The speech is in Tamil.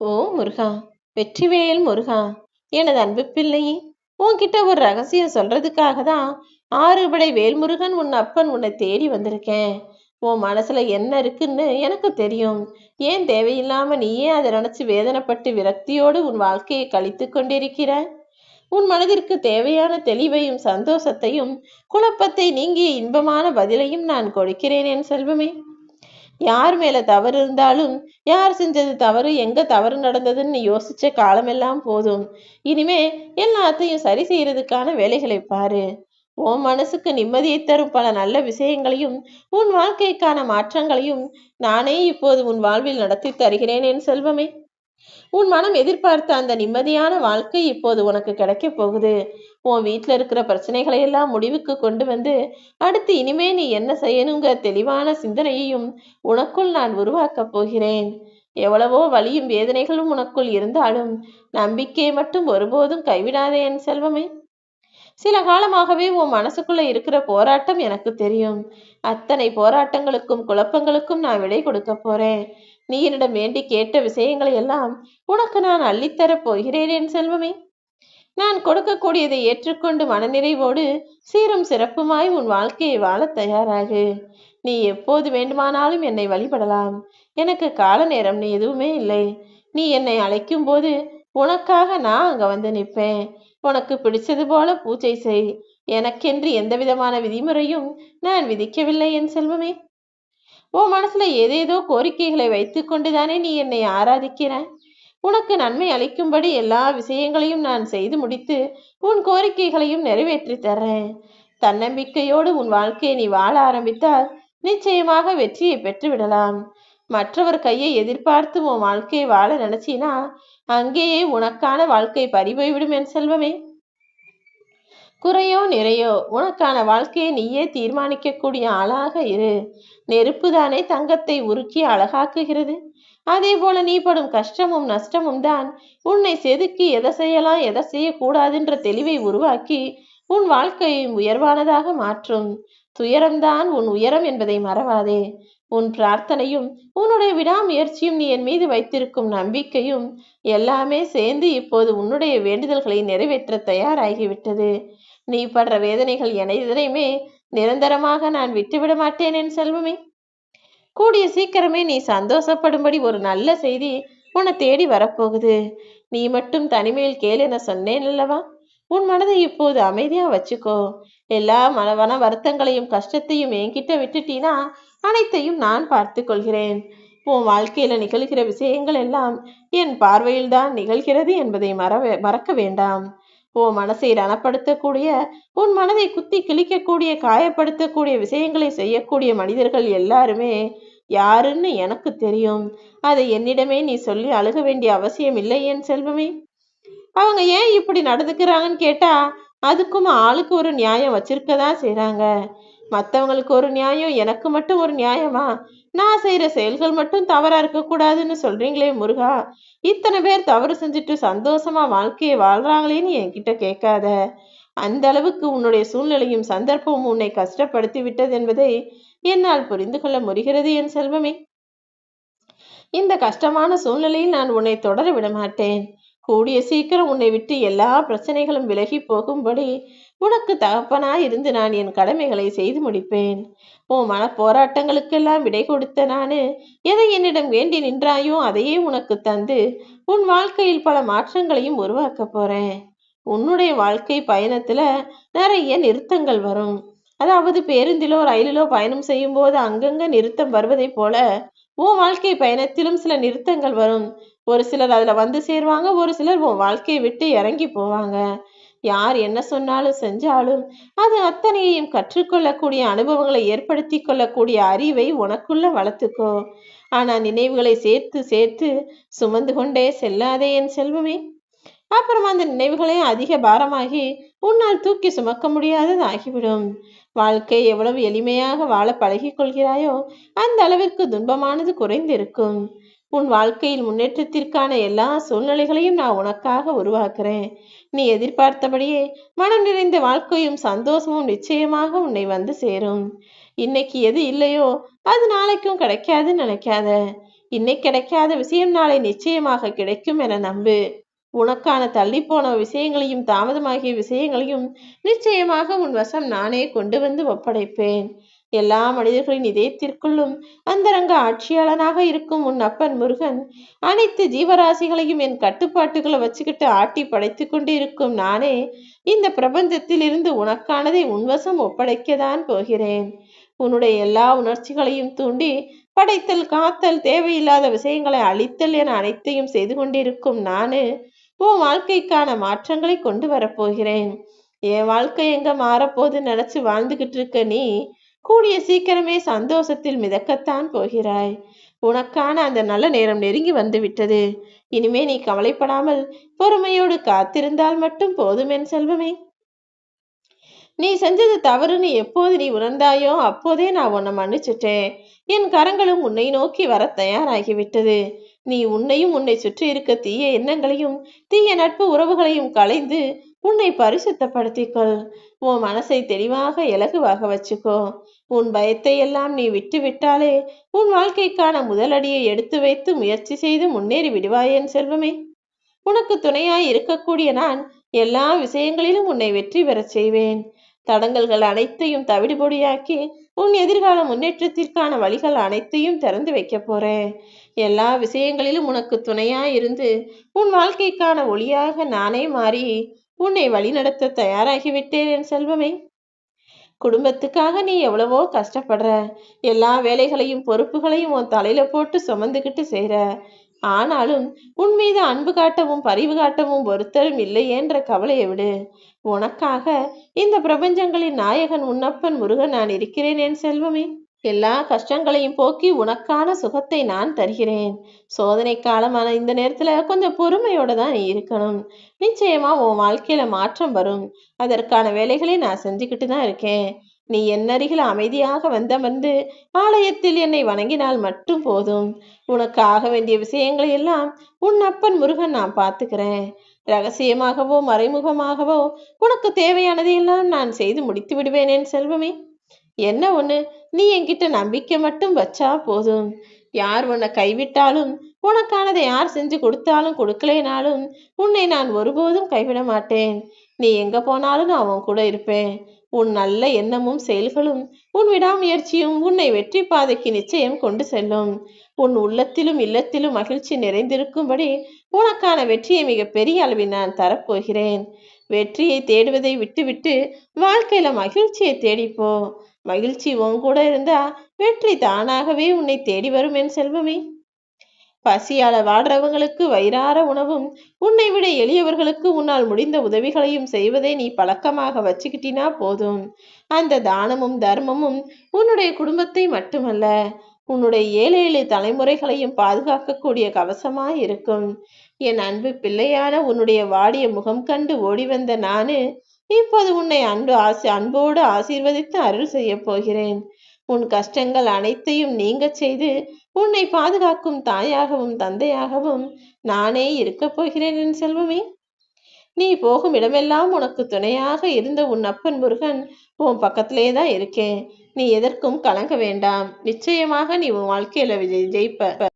ஓ முருகா வெற்றிவேல் முருகா எனது அன்பு பிள்ளையே உன்கிட்ட ஒரு ரகசியம் சொல்றதுக்காக தான் ஆறுபடை வேல்முருகன் உன் அப்பன் உன்னை தேடி வந்திருக்கேன். உன் மனசுல என்ன இருக்குன்னு எனக்கு தெரியும். ஏன் தேவையில்லாம நீயே அதை நினைச்சு வேதனைப்பட்டு விரக்தியோடு உன் வாழ்க்கையை கழித்து கொண்டிருக்கிற? உன் மனதிற்கு தேவையான தெளிவையும் சந்தோஷத்தையும் குழப்பத்தை நீங்கிய இன்பமான பதிலையும் நான் கொடுக்கிறேன் என் செல்வமே. யார் மேல தவறு இருந்தாலும் யார் செஞ்சது தவறு எங்க தவறு நடந்ததுன்னு யோசிச்ச காலமெல்லாம் போதும். இனிமே எல்லாத்தையும் சரி செய்யறதுக்கான வேலைகளை பாரு. உன் மனசுக்கு நிம்மதியை தரும் பல நல்ல விஷயங்களையும் உன் வாழ்க்கைக்கான மாற்றங்களையும் நானே இப்போது உன் வாழ்வில் நடத்தி தருகிறேன் என் செல்வமே. உன் மனம் எதிர்பார்த்த அந்த நிம்மதியான வாழ்க்கை இப்போது உனக்கு கிடைக்க போகுது. உன் வீட்டில் இருக்கிற பிரச்சனைகளை எல்லாம் முடிவுக்கு கொண்டு வந்து அடுத்து இனிமே நீ என்ன செய்யணுங்கிற தெளிவான சிந்தனையையும் உனக்குள் நான் உருவாக்கப் போகிறேன். எவ்வளவோ வலியும் வேதனைகளும் உனக்குள் இருந்தாலும் நம்பிக்கை மட்டும் ஒருபோதும் கைவிடாதே என் செல்வமே. சில காலமாகவே உன் மனசுக்குள்ள இருக்கிற போராட்டம் எனக்கு தெரியும். அத்தனை போராட்டங்களுக்கும் குழப்பங்களுக்கும் நான் விடை கொடுக்க போறேன். நீ என்னிடம் வேண்டி கேட்ட விஷயங்களை எல்லாம் உனக்கு நான் அள்ளித்தரப் போகிறேன் என் செல்வமே. நான் கொடுக்கக்கூடியதை ஏற்றுக்கொண்டு மனநிறைவோடு சீரும் சிறப்புமாய் உன் வாழ்க்கையை வாழ தயாராகு. நீ எப்போது வேண்டுமானாலும் என்னை வழிபடலாம். எனக்கு கால நேரம் நீ எதுவுமே இல்லை. நீ என்னை அழைக்கும் போது உனக்காக நான் அங்க வந்து நிற்பேன். உனக்கு பிடிச்சது போல பூஜை செய். எனக்கென்று எந்த விதமான விதிமுறையும் நான் விதிக்கவில்லை என் செல்வமே. உன் மனசுல ஏதேதோ கோரிக்கைகளை வைத்துக் கொண்டுதானே நீ என்னை ஆராதிக்கிற உனக்கு நன்மை அளிக்கும்படி எல்லா விஷயங்களையும் நான் செய்து முடித்து உன் கோரிக்கைகளையும் நிறைவேற்றி தர்றேன். தன்னம்பிக்கையோடு உன் வாழ்க்கையை நீ வாழ ஆரம்பித்தால் நிச்சயமாக வெற்றியை பெற்று விடலாம் மற்றவர் கையை எதிர்பார்த்து உன் வாழ்க்கையை வாழ நினைச்சினா அங்கேயே உனக்கான வாழ்க்கை பறிபோய்விடும் என் செல்வமே. குறையோ நிறையோ உனக்கான வாழ்க்கையை நீயே தீர்மானிக்கக்கூடிய ஆளாக இரு. நெருப்பு தானே தங்கத்தை உருக்கி அழகாக்குகிறது. அதே போல நீ படும் கஷ்டமும் நஷ்டமும் தான். உன்னை செதுக்கி எதை செய்யலாம் எதை செய்யக்கூடாதுன்ற தெளிவை உருவாக்கி உன் வாழ்க்கையை உயர்வானதாக மாற்றும். துயரம்தான் உன் உயரம் என்பதை மறவாதே. உன் பிரார்த்தனையும் உன்னுடைய விடாமுயற்சியும் நீ என் மீது வைத்திருக்கும் நம்பிக்கையும் எல்லாமே சேர்ந்து இப்போது உன்னுடைய வேண்டுதல்களை நிறைவேற்ற தயாராகிவிட்டது. நீ படுற வேதனைகள் எனைதனையுமே நிரந்தரமாக நான் விட்டுவிட மாட்டேன் என் செல்வமே. கூடிய சீக்கிரமே நீ சந்தோஷப்படும்படி ஒரு நல்ல செய்தி உன்னை தேடி வரப்போகுது. நீ மட்டும் தனிமையில் கேள் என சொன்னேன் அல்லவா? உன் மனதை இப்போது அமைதியா வச்சுக்கோ. எல்லா மனவன வருத்தங்களையும் கஷ்டத்தையும் என்கிட்ட விட்டுட்டீனா அனைத்தையும் நான் பார்த்து கொள்கிறேன். உன் வாழ்க்கையில நிகழ்கிற விஷயங்கள் எல்லாம் என் பார்வையில்தான் நிகழ்கிறது என்பதை மறவே மறக்க வேண்டாம். உன் மனசை ரணப்படுத்தக்கூடிய உன் மனதை குத்தி கிழிக்கக்கூடிய காயப்படுத்தக்கூடிய விஷயங்களை செய்யக்கூடிய மனிதர்கள் எல்லாருமே யாருன்னு எனக்கு தெரியும். அதை என்னிடமே நீ சொல்லி அழுக வேண்டிய அவசியம் இல்லை என் செல்வமே. அவங்க ஏன் இப்படி நடந்துக்கிறாங்கன்னு கேட்டா அதுக்கும் ஆளுக்கு ஒரு நியாயம் வச்சிருக்கதான் செய்றாங்க. மற்றவங்களுக்கு ஒரு நியாயம் எனக்கு மட்டும் ஒரு நியாயமா? நான் செய்யற செயல்கள் மட்டும் தவறா இருக்கக்கூடாதுன்னு சொல்றீங்களே முருகா. இத்தனை பேர் தவறு செஞ்சுட்டு சந்தோஷமா வாழ்க்கையை வாழ்றாங்களேன்னு என்கிட்ட கேட்காத. அந்த அளவுக்கு உன்னுடைய சூழ்நிலையும் சந்தர்ப்பமும் உன்னை கஷ்டப்படுத்தி விட்டது என்பதை என்னால் புரிந்து கொள்ள முடிகிறது என் செல்வமே. இந்த கஷ்டமான சூழ்நிலையில் நான் உன்னை தொடர விட மாட்டேன் கூடிய சீக்கிரம் உன்னை விட்டு எல்லா பிரச்சனைகளும் விலகி போகும்படி உனக்கு தகப்பனாய் இருந்து நான் என் கடமைகளை செய்து முடிப்பேன். உன் மன போராட்டங்களுக்கெல்லாம் விடை கொடுத்த நானு எதை என்னிடம் வேண்டி நின்றாயோ அதையே உனக்கு தந்து உன் வாழ்க்கையில் பல மாற்றங்களையும் உருவாக்க போறேன். உன்னுடைய வாழ்க்கை பயணத்துல நிறைய நிறுத்தங்கள் வரும். அதாவது பேருந்திலோ ரயிலிலோ பயணம் செய்யும் போது அங்கங்க நிறுத்தம் வருவதை போல உன் வாழ்க்கை பயணத்திலும் சில நிறுத்தங்கள் வரும். ஒரு சிலர் அதுல வந்து சேருவாங்க ஒரு சிலர் உன் வாழ்க்கையை விட்டு இறங்கி போவாங்க. யார் என்ன சொன்னாலும் செஞ்சாலும் அது அத்தனையையும் கற்றுக்கொள்ளக்கூடிய அனுபவங்களை ஏற்படுத்தி கொள்ளக்கூடிய அறிவை உனக்குள்ள வளர்த்துக்கோ. ஆனா நினைவுகளை சேர்த்து சேர்த்து சுமந்து கொண்டே செல்லாதே என் செல்வமே. அப்புறம் அந்த நினைவுகளே அதிக பாரமாகி உன்னால் தூக்கி சுமக்க முடியாதது ஆகிவிடும் வாழ்க்கை எவ்வளவு எளிமையாக வாழ பழகிக் கொள்கிறாயோ அந்த அளவிற்கு துன்பமானது குறைந்திருக்கும். உன் வாழ்க்கையில் முன்னேற்றத்திற்கான எல்லா சூழ்நிலைகளையும் நான் உனக்காக உருவாக்குறேன். நீ எதிர்பார்த்தபடியே மனம் நிறைந்த வாழ்க்கையும் சந்தோஷமும் நிச்சயமாக உன்னை வந்து சேரும். இன்னைக்கு எது இல்லையோ அது நாளைக்கும் கிடைக்காதுன்னு நினைக்காத. இன்னைக்கு கிடைக்காத விஷயம் நாளை நிச்சயமாக கிடைக்கும் என நம்பு. உனக்கான தள்ளிப்போன விஷயங்களையும் தாமதமாகிய விஷயங்களையும் நிச்சயமாக உன் வசம் நானே கொண்டு வந்து ஒப்படைப்பேன். எல்லா மனிதர்களின் இதயத்திற்குள்ளும் அந்தரங்க ஆட்சியாளனாக இருக்கும் உன் அப்பன் முருகன் அனைத்து ஜீவராசிகளையும் என் கட்டுப்பாட்டுகளை வச்சுக்கிட்டு ஆட்டி படைத்து கொண்டு இருக்கும் நானே இந்த பிரபஞ்சத்தில் இருந்து உனக்கானதை உன்வசம் ஒப்படைக்கதான் போகிறேன். உன்னுடைய எல்லா உணர்ச்சிகளையும் தூண்டி படைத்தல் காத்தல் தேவையில்லாத விஷயங்களை அழித்தல் என அனைத்தையும் செய்து கொண்டிருக்கும் நானு உன் வாழ்க்கைக்கான மாற்றங்களை கொண்டு வரப்போகிறேன். என் வாழ்க்கை எங்க மாறப்போது நினைச்சு வாழ்ந்துகிட்டு இருக்க நீ கூடிய சீக்கிரமே சந்தோஷத்தில் மிதக்கத்தான் போகிறாய். உனக்கான அந்த நல்ல நேரம் நெருங்கி வந்துவிட்டது. இனிமே நீ கவலைப்படாமல் பொறுமையோடு காத்திருந்தால் மட்டும் போதும் என் செல்வமே. நீ செஞ்சது தவறுன்னு எப்போது நீ உணர்ந்தாயோ அப்போதே நான் உன்னை மன்னிச்சிட்டேன். என் கரங்களும் உன்னை நோக்கி வர தயாராகிவிட்டது. நீ உன்னையும் உன்னை சுற்றி இருக்க தீய எண்ணங்களையும் தீய நட்பு உறவுகளையும் களைந்து உன்னை பரிசுத்தப்படுத்திக்கொள். உன் மனசை தெளிவாக இலகுவாக வச்சுக்கோ. உன் பயத்தை எல்லாம் நீ விட்டு விட்டாலே உன் வாழ்க்கைக்கான முதலடியை எடுத்து வைத்து முயற்சி செய்து முன்னேறி விடுவாயேன் செல்வமே. உனக்கு துணையாய் இருக்கக்கூடிய நான் எல்லா விஷயங்களிலும் உன்னை வெற்றி பெறச் செய்வேன். தடங்கல்கள் அனைத்தையும் தவிடுபொடியாக்கி உன் எதிர்கால முன்னேற்றத்திற்கான வழிகள் அனைத்தையும் திறந்து வைக்க போறேன். எல்லா விஷயங்களிலும் உனக்கு துணையாய் இருந்து உன் வாழ்க்கைக்கான ஒளியாக நானே மாறி உன்னை வழிநடத்த தயாராகிவிட்டேன் என் செல்வமே. குடும்பத்துக்காக நீ எவ்வளவோ கஷ்டப்படுற எல்லா வேலைகளையும் பொறுப்புகளையும் உன் தலையில போட்டு சுமந்துக்கிட்டு செய்யற ஆனாலும் உன் மீது அன்பு காட்டவும் பரிவு காட்டவும் ஒருத்தரும் இல்லையேன்ற கவலையை விடு. உனக்காக இந்த பிரபஞ்சங்களின் நாயகன் உன்னப்பன் முருகன் நான் இருக்கிறேன் என் செல்வமே. எல்லா கஷ்டங்களையும் போக்கி உனக்கான சுகத்தை நான் தருகிறேன். சோதனை காலமான இந்த நேரத்துல கொஞ்சம் பொறுமையோட தான் நீ இருக்கணும். நிச்சயமா உன் வாழ்க்கையில மாற்றம் வரும். அதற்கான வேலைகளை நான் செஞ்சுக்கிட்டு தான் இருக்கேன். நீ என்னருகில் அமைதியாக வந்தமர்ந்து ஆலயத்தில் என்னை வணங்கினால் மட்டும் போதும். உனக்கு ஆக வேண்டிய விஷயங்களை எல்லாம் உன் அப்பன் முருகன் நான் பார்த்துக்கிறேன். ரகசியமாகவோ மறைமுகமாகவோ உனக்கு தேவையானதையெல்லாம் நான் செய்து முடித்து விடுவேனேன் செல்வமே. என்ன ஒண்ணு? நீ என்கிட்ட நம்பிக்கை மட்டும் வச்சா போதும். யார் உன்னை கைவிட்டாலும் உனக்கானதை யார் செஞ்சு கொடுத்தாலும் கொடுக்கலைனாலும் உன்னை நான் ஒருபோதும் கைவிட மாட்டேன். நீ எங்க போனாலும் நான் உன் கூட இருப்பேன். உன் நல்ல எண்ணமும் செயல்களும் உன் விடாமுயற்சியும் உன்னை வெற்றி பாதைக்கு நிச்சயம் கொண்டு செல்லும். உன் உள்ளத்திலும் இல்லத்திலும் மகிழ்ச்சி நிறைந்திருக்கும்படி உனக்கான வெற்றியை மிக பெரிய அளவில் நான் தரப்போகிறேன். வெற்றியை தேடுவதை விட்டுவிட்டு வாழ்க்கையில மகிழ்ச்சியை தேடிப்போ. மகிழ்ச்சி உன் கூட இருந்தா வெற்றி தானாகவே உன்னை தேடி வரும் என் செல்வமே. பசியால வாடுறவங்களுக்கு வயிறார உணவும் உன்னை விட எளியவர்களுக்கு உன்னால் முடிந்த உதவிகளையும் செய்வதை நீ பழக்கமாக வச்சுக்கிட்டினா போதும். அந்த தானமும் தர்மமும் உன்னுடைய குடும்பத்தை மட்டுமல்ல உன்னுடைய ஏழு ஏழு தலைமுறைகளையும் பாதுகாக்கக்கூடிய கவசமாய் இருக்கும். என் அன்பு பிள்ளையான உன்னுடைய வாடிய முகம் கண்டு ஓடி வந்த நானு இப்போது உன்னை அன்பு ஆசி அன்போடு ஆசீர்வதித்து அருள் செய்ய போகிறேன். உன் கஷ்டங்கள் அனைத்தையும் நீங்க செய்து உன்னை பாதுகாக்கும் தாயாகவும் தந்தையாகவும் நானே இருக்கப் போகிறேன் என் செல்வமே. நீ போகும் இடமெல்லாம் உனக்கு துணையாக இருந்த உன் அப்பன் முருகன் உன் பக்கத்திலே தான் இருக்கேன் நீ எதற்கும் கலங்க வேண்டாம். நிச்சயமாக நீ உன் வாழ்க்கையில விஜய் ஜெயிப்ப.